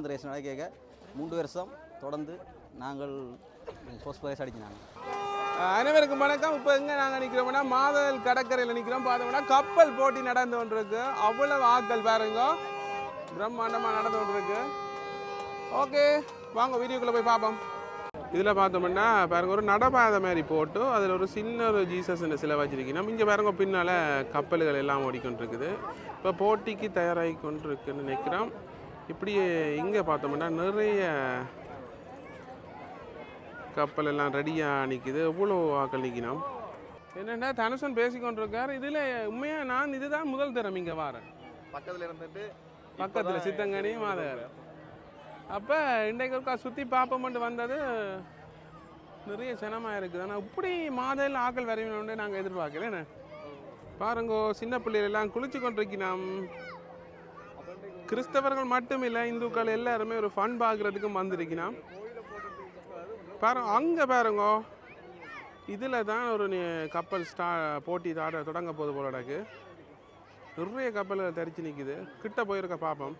வந்து ரேஸ் நடக்க மூன்று வருஷம் தொடர்ந்து நாங்கள் ஃபர்ஸ்ட் ப்ரைஸ் அடிக்கிறாங்க அனைவருக்கும் வணக்கம். இப்போ எங்கே நாங்கள் நிற்கிறோம்னா மாதல் கடற்கரையில் நிற்கிறோம் பார்த்தோம்னா கப்பல் போட்டி நடந்து கொண்டிருக்கு. அவ்வளவு ஆக்கள் பாருங்க. பிரம்மாண்டமாக நடந்து கொண்டிருக்கு. ஓகே வாங்க வீடியோக்குள்ளே போய் பார்ப்போம். இதில் பார்த்தோம்னா பாருங்க ஒரு நடப்பாதை மாதிரி போட்டு அதில் ஒரு சின்ன ஒரு ஜீசஸ் சிலை வச்சிருக்கணும் இங்கே பாருங்க பின்னால் கப்பல்கள் எல்லாம் ஓடிக்கொண்டிருக்குது. இப்போ போட்டிக்கு தயாராகி கொண்டிருக்குன்னு நினைக்கிறோம். இப்படி இங்கே பார்த்தோம்னா நிறைய கப்பல் எல்லாம் ரெடியாக நிற்குது எவ்வளோ ஆக்கள் நிற்கணும் என்னென்னா தனுஷன் பேசிக்கொண்டிருக்கார். இதில் உண்மையாக நான் இதுதான் முதல் தரம் இங்கே வரேன். பக்கத்துல இருந்துட்டு பக்கத்தில் சித்தங்கனி மாதவர் அப்போ இன்றைக்கு ஒருக்கா சுற்றி பார்ப்போம்ட்டு வந்தது நிறைய சினமாக இருக்குது. ஆனால் இப்படி மாதையில் ஆக்கள் வரையணும்னு நாங்கள் எதிர்பார்க்கல. பாருங்கோ சின்ன பிள்ளைகள் எல்லாம் குளிச்சு கொண்டிருக்கிறோம் கிறிஸ்தவர்கள் மட்டும் இல்லை இந்துக்கள் எல்லாருமே ஒரு ஃபன் பார்க்குறதுக்கும் வந்திருக்கிறோம் பாரு அங்கே பாருங்க. இதில் தான் ஒரு கப்பல் ஸ்டா போட்டி தாட தொடங்க போது போல நிறைய கப்பல்கள் தரிச்சு நிற்குது கிட்ட போயிருக்க பார்ப்போம்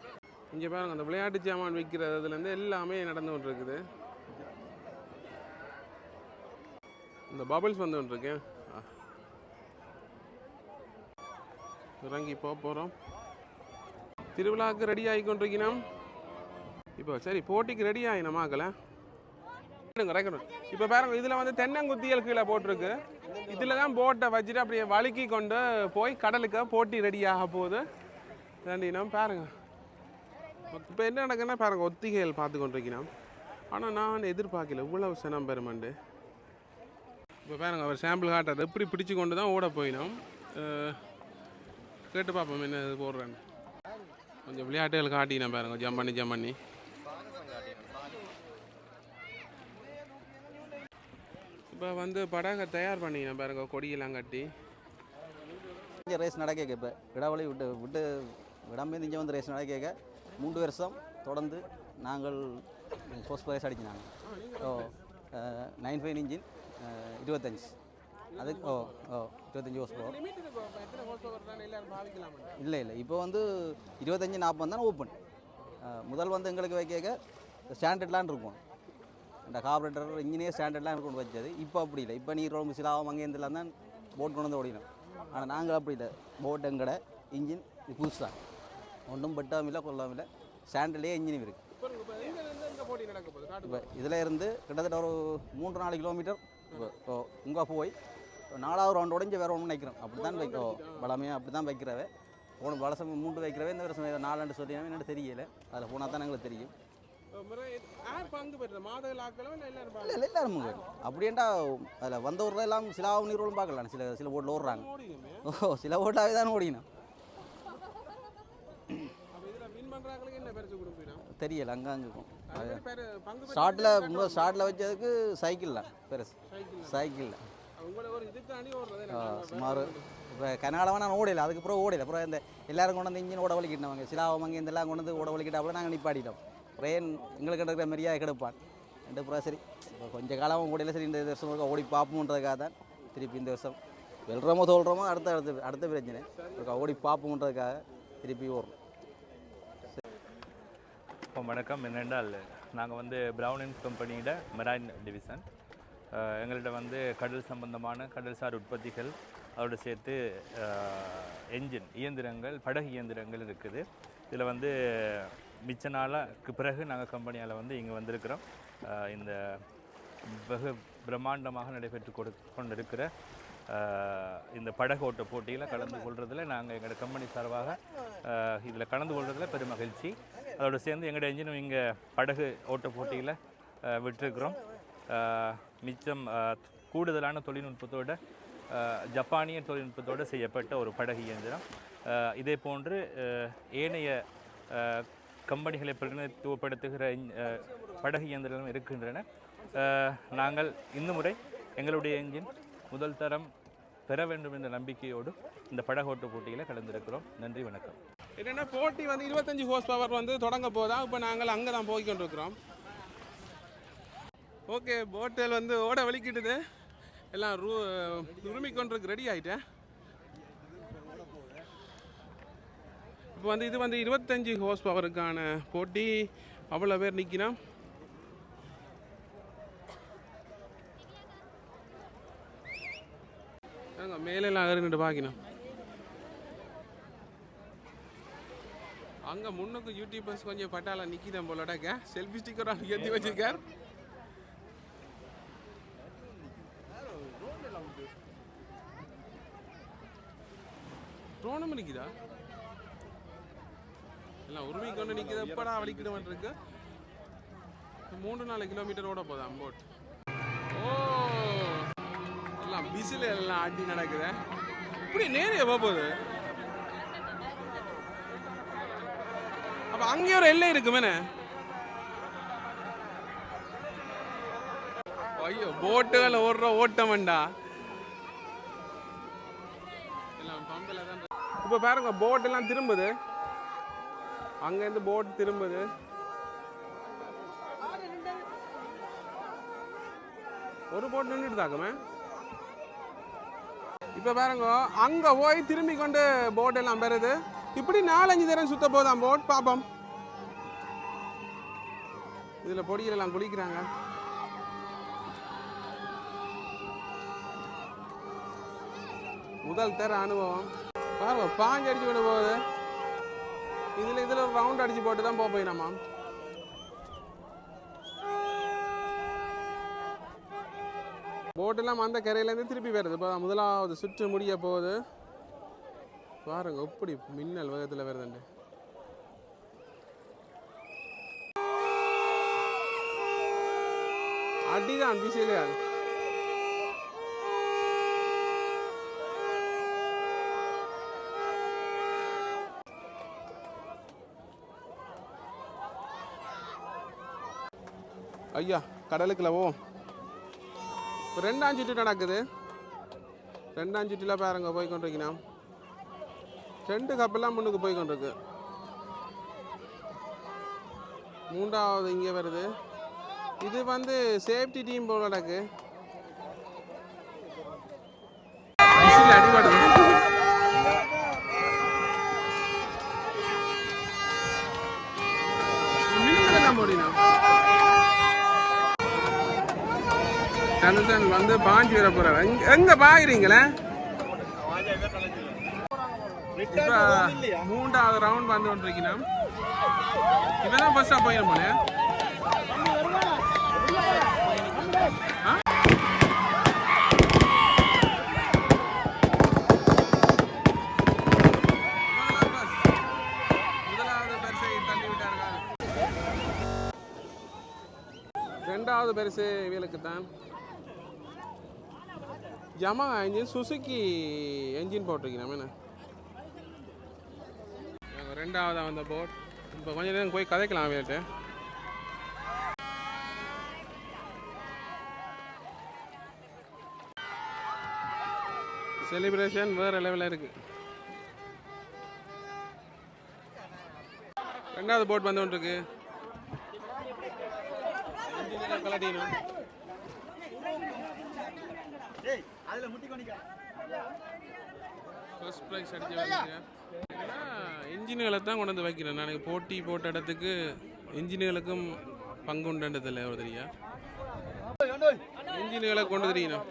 இங்கே பாருங்க அந்த விளையாட்டு சாமான் விற்கிறதுலேருந்து எல்லாமே நடந்து கொண்டிருக்குது. இந்த பபிள்ஸ் வந்து கொண்டிருக்கேன் இறங்கி போக போகிறோம் திருவிழாவுக்கு ரெடி ஆகி கொண்டிருக்கணும் இப்போ சரி போட்டிக்கு ரெடி ஆகினமாக்கல இப்போ பாருங்க இதில் வந்து தென்னங்குத்தியல் கீழே போட்டிருக்கு. இதில் தான் போட்டை வச்சுட்டு அப்படியே வழுக்கி கொண்டு போய் கடலுக்கு போட்டி ரெடி ஆக போகுது. ரெண்டினம் பாருங்க. இப்போ என்ன நடக்குன்னா பாருங்க ஒத்திகைகள் பார்த்து கொண்டிருக்கணும் ஆனால் நான் எதிர்பார்க்கல இவ்வளவு சனம் பெருமண்டு. இப்போ பாருங்க அவர் சாம்பிள் காட்டுறது எப்படி பிடிச்சு கொண்டு தான் ஓட போயினோம். கேட்டு பார்ப்போம் என்ன இது போடுறேன்னு. கொஞ்சம் விளையாட்டுகள் காட்டினேன் பாருங்க. ஜம் பண்ணி ஜம் பண்ணி. இப்போ வந்து படகை தயார் பண்ணினேன் பாருங்க கொடியெல்லாம் கட்டி. இங்கே ரேஸ் நடக்க இப்போ. விடாவளி விட்டு விட்டு விடாமல் இங்கே வந்து ரேஸ் நடக்க மூன்று வருஷம் தொடர்ந்து நாங்கள் ஃபர்ஸ்ட் ப்ரைஸ் நாங்கள் ஓ நைன் ஃபைவ் இன்ஜின் இருபத்தஞ்சு. அதுக்கு ஓ ஓ இருபத்தஞ்சி ஹோஸ் பவர் இல்லை இல்லை இப்போ வந்து இருபத்தஞ்சி நாற்பது தான் ஓப்பன் முதல் வந்து எங்களுக்கு வைக்க ஸ்டாண்டர்ட்லாம் இருக்கும். இந்த கார்பரேட்டர் இன்ஜினியர் ஸ்டாண்டர்ட்லாம் இருக்கும் வச்சது. இப்போ அப்படி இல்லை. இப்போ நீர் ரொம்ப சிலாவும் அங்கேருந்துலாம் தான் போட் கொண்டு வந்து ஓடினோம் ஆனால் நாங்கள் அப்படி இல்லை. போட் எங்கட இன்ஜின் இது புதுசாக ஒன்றும் பட்டாமல் இல்லை கொள்ளாமல் இல்லை. ஸ்டாண்டர்ட்லேயே இன்ஜினும் இருக்குது இப்போ இதில் இருந்து கிட்டத்தட்ட ஒரு மூன்று நாலு கிலோமீட்டர் இப்போ இங்கே போய் நாலாவது ரவுண்ட் உடஞ்சி வேறு ஒன்று நினைக்கிறோம். அப்படி தான் வைக்கிறோம் பலமையாக அப்படி தான் வைக்கிறவே. போன வருஷம் மூன்று வைக்கிறவே இந்த வருஷம் நாலாண்டு சொல்லி என்னட்டு தெரியல. அதில் போனால் தான் எங்களுக்கு தெரியும். இல்லை எல்லாரும். அப்படின்டா அதில் வந்த ஊரில் எல்லாம் சில நீரோலும் பார்க்கலாம் சில சில ஓட்டில் ஓடுறாங்க. ஓ சில ஓட்டாவே தான் ஓடிக்கணும் தெரியல அங்கே அங்கே இருக்கும். முதல் ஸ்டார்ட்டில் வச்சதுக்கு சைக்கிள் தான் பெருசு. சைக்கிளில் சுமார். இப்போ கனகாலமாக நான் ஓடையில அதுக்கப்புறம் ஓடையில அப்புறம் இந்த எல்லாரும் கொண்டு வந்து இன்ஜின் ஓட வலிக்கிட்டவங்க. சிலாவம் அங்கே இதெல்லாம் கொண்டு வந்து ஓட வலிக்கிட்டாப்புல நாங்கள் நிப்பாட்டிட்டோம். ட்ரெயின் எங்களுக்கு இருக்கிற மாதிரியா கெடுப்பான். ரெண்டு அப்புறம் சரி. இப்போ கொஞ்ச காலம் ஓடையில சரி இந்த வருஷம் ஓடி பார்ப்போன்றதுக்காக தான் திருப்பி இந்த வருஷம் வெல்றோமோ தோல்றோமோ அடுத்த அடுத்த அடுத்த பிரச்சனை. ஓடி பார்ப்போன்றதுக்காக திருப்பி ஓடுறோம். இப்போ வணக்கம். என்னென்றால் நாங்கள் வந்து பிரவுனின்ஸ் கம்பெனியோட மெரைன் டிவிஷன் எங்கள்கிட்ட வந்து கடல் சம்பந்தமான கடல்சார் உற்பத்திகள் அதோடு சேர்த்து என்ஜின் இயந்திரங்கள் படகு இயந்திரங்கள் இருக்குது. இதில் வந்து மிச்ச நாளாக்கு பிறகு நாங்கள் கம்பெனியால் வந்து இங்கே வந்திருக்கிறோம். இந்த வெகு பிரம்மாண்டமாக நடைபெற்று கொடு கொண்டிருக்கிற இந்த படகு போட்டியில் கலந்து கொள்வதில் நாங்கள் எங்களோட கம்பெனி சார்பாக இதில் கலந்து கொள்வதில் பெரும் மகிழ்ச்சி. அதோடு சேர்ந்து எங்களோட இன்ஜினும் இங்கே படகு ஓட்ட போட்டியில் விட்டுருக்குறோம். மிச்சம் கூடுதலான தொழில்நுட்பத்தோட ஜப்பானிய தொழில்நுட்பத்தோடு செய்யப்பட்ட ஒரு படகு இயந்திரம். இதே போன்று ஏனைய கம்பெனிகளை பிரதிநிதித்துவப்படுத்துகிற படகு இயந்திரம் இருக்கின்றன. நாங்கள் இந்த முறை எங்களுடைய எஞ்சின் முதல் தரம் பெற வேண்டும் என்ற நம்பிக்கையோடு இந்த படகோட்டு போட்டியில் கலந்திருக்கிறோம். நன்றி வணக்கம். என்னென்னா போட்டி வந்து இருபத்தஞ்சி ஹோஸ் பவர் வந்து தொடங்க போதா? இப்போ நாங்கள் அங்கே தான் போய்கொண்டிருக்கிறோம் ஓகே போட்டல் வந்து ஓட வலிக்கிட்டுது. எல்லாம் ரூ உரிமை ரெடி ஆகிட்டேன் இப்போ வந்து இது வந்து இருபத்தஞ்சி ஹோஸ் பவருக்கான போட்டி. அவ்வளோ பேர் நிற்கினா மேலெல்லாம் அகறிட்டு பார்க்கணும் அங்கே முன்னுக்கு யூடியூபர்ஸ் கொஞ்சம் பட்டால நிற்கிதான் போலடாக்க செல்ஃபி ஸ்டிக்கர் ஏற்றி வச்சிருக்கார். ட்ரோனும் நிற்குதா? எல்லாம் உரிமை கொண்டு நிற்கிது? எப்படா வலிக்கிடுவன் இருக்கு? மூன்று நாலு கிலோமீட்டர் ஓட போகுது போட் ஓ எல்லாம் பிசில் எல்லாம் அடி நடக்குது. இப்படி நேரம் எவ்வளோ போகுது? அப்போ அங்கே ஒரு எல்லை இருக்குமேனே ஐயோ போட்டுகள் ஓடுற ஓட்டமண்டா எல்லாம் பம்பில் தான் இப்போ பாருங்க போட் எல்லாம் திரும்புது. அங்கேருந்து போட் திரும்புது. ஒரு போட் நின்றுட்டு தாக்குமே இப்போ பாருங்க அங்கே போய் திரும்பி கொண்டு போட் எல்லாம் பெறுது இப்படி நாலஞ்சு தரம் சுத்த போதாம் போட் பார்ப்போம் இதில் பொடிகள் எல்லாம் குளிக்கிறாங்க. முதல் தர அனுபவம். பாருங்க பாஞ்சு அடிச்சு கொண்டு போகுது. இதில் இதில் ஒரு ரவுண்ட் அடிச்சு போட்டு தான் போக போயிடாமா போட்டெல்லாம் அந்த கரையிலேருந்து திருப்பி வருது. இப்போ முதலாவது சுற்று முடிய போகுது. பாருங்க எப்படி மின்னல் வேகத்தில் வருதுண்டு அடிதான் பிசிலே ஐயா கடலுக்குள்ள இப்போ ரெண்டாம் சுற்று நடக்குது ரெண்டாம் சுற்றில் பாருங்க போய் கொண்டிருக்கணும் ரெண்டு கப்பெல்லாம் முன்னுக்கு போய் கொண்டிருக்கு. மூன்றாவது இங்கே வருது. இது வந்து சேஃப்டி டீம் போல நடக்கு. கனுசன் வந்து பாஞ்சு வர போறாரு. எங்க- பாக்குறீங்களே? மூன்றாவது ரவுண்ட் வந்து கொண்டிருக்கணும் இவன் தான் போயிடும் போல. முதலாவது ரெண்டாவது பரிசு இவளுக்கு தான் ஜமா என்ஜின் சுசுக்கி என்ஜின் போட்டிருக்கணும் என்ன? ரெண்டாவதாக வந்த போட் இப்போ கொஞ்ச நேரம் போய் கதைக்கலாம் அவையிட்ட செலிப்ரேஷன் வேறு லெவலில் இருக்குது ரெண்டாவது போட் வந்து ஒன்று இருக்கு கலட்டினும் ஃபர்ஸ்ட் ப்ரைஸ் அடிச்சு வைக்கிறேன் இன்ஜின்களை தான் கொண்டு வந்து வைக்கிறேன் நான் போட்டி போட்ட இடத்துக்கு இன்ஜின்களுக்கும் பங்கு உண்டுன்றதில்ல ஒரு தெரியா இன்ஜின்களை கொண்டு தெரியணும்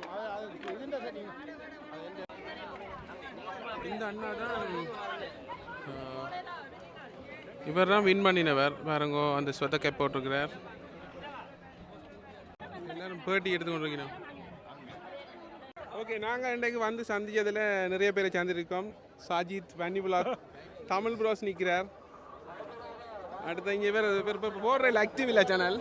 இந்த அண்ணா தான் இவர் தான் வின் பண்ணினவர். பாருங்கோ அந்த ஸ்வெத்த கேப் போட்டிருக்கிறார். எல்லாரும் பேட்டி எடுத்து கொண்டிருக்கிறோம் ஓகே நாங்கள் இன்றைக்கு வந்து சந்திச்சதில் நிறைய பேரை சந்திருக்கோம் சாஜித் வன்னிபுலா தமிழ் ப்ரோஸ் நிற்கிறார் அடுத்த இங்கே பேர் பேர் இப்போ போடுற இல்லை ஆக்டிவ் இல்லை சேனல்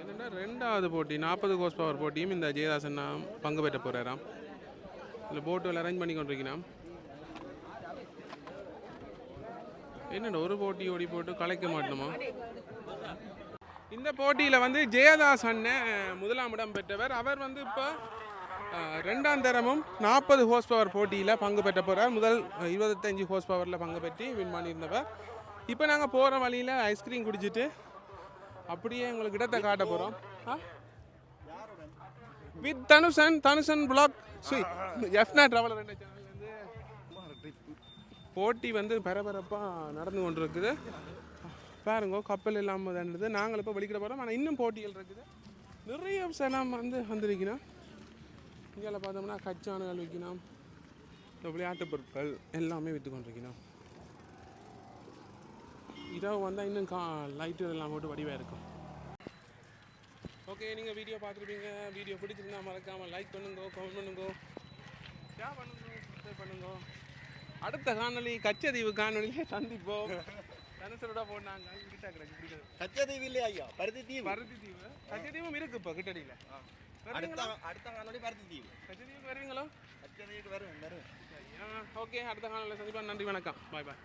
என்னென்னா ரெண்டாவது போட்டி நாற்பது கோஸ் பவர் போட்டியும் இந்த ஜெயதாசன் நான் பங்கு பெற்ற போகிறாராம் இந்த போட்டு அரேஞ்ச் பண்ணி கொண்டிருக்கிறான் என்னடா ஒரு போட்டி ஓடி போட்டு கலைக்க மாட்டோமா? இந்த போட்டியில் வந்து ஜெயதாஸ் அண்ணன் முதலாம் இடம் பெற்றவர். அவர் வந்து இப்போ ரெண்டாம் தரமும் நாற்பது ஹோஸ் பவர் போட்டியில் பங்கு பெற்ற போகிறார் முதல் இருபத்தஞ்சி இருபத்தஞ்சு ஹோஸ் பவரில் பங்கு பெற்றி வின் பண்ணியிருந்தவர். இப்போ நாங்கள் போகிற வழியில் ஐஸ்கிரீம் குடிச்சிட்டு அப்படியே உங்களுக்கு இடத்தை காட்ட போகிறோம் வித் தனுஷன் தனுஷன் பிளாக் ஸ்ரீ எஃப்னா ட்ராவலர் ரெண்டு சேனல்லேருந்து போட்டி வந்து பரபரப்பாக நடந்து கொண்டு இருக்குது பாருங்க கப்பல் இல்லாமல் தான்றது நாங்கள் இப்போ வெளிக்கிட போகிறோம் ஆனால் இன்னும் போட்டிகள் இருக்குது. நிறைய சனம் வந்து வந்திருக்கணும் இங்கே பார்த்தோம்னா கச்சானுகள் விற்கணும் இந்த விளையாட்டுப் பொருட்கள் எல்லாமே விற்று கொண்டிருக்கணும் இரவு வந்தால் இன்னும் கா லைட்டு எல்லாம் போட்டு வடிவாக இருக்கும். ஓகே நீங்கள் வீடியோ பார்த்துருப்பீங்க. வீடியோ பிடிச்சிருந்தா மறக்காமல் லைக் பண்ணுங்க கமெண்ட் பண்ணுங்க. ஷேர் பண்ணுங்க சப்ஸ்கிரைப் பண்ணுங்க. அடுத்த காணொளி கச்சதீவு காணொலியை சந்திப்போம். தனுசரோட போனாங்க கிட்ட கிடக்கு கச்சதீவு இல்லையா ஐயா? பருத்தி தீவு பருத்தி தீவு கச்சதீவும் இருக்கு இப்போ கிட்டடியில். அடுத்த வருவீங்களா? அடுத்த காணொலி பருத்தி தீவு கச்சதீவுக்கு வருவீங்களோ? கச்சதீவுக்கு வரும் வரும் ஓகே. அடுத்த காணொலியில் சந்திப்பா நன்றி வணக்கம். பாய் பாய்.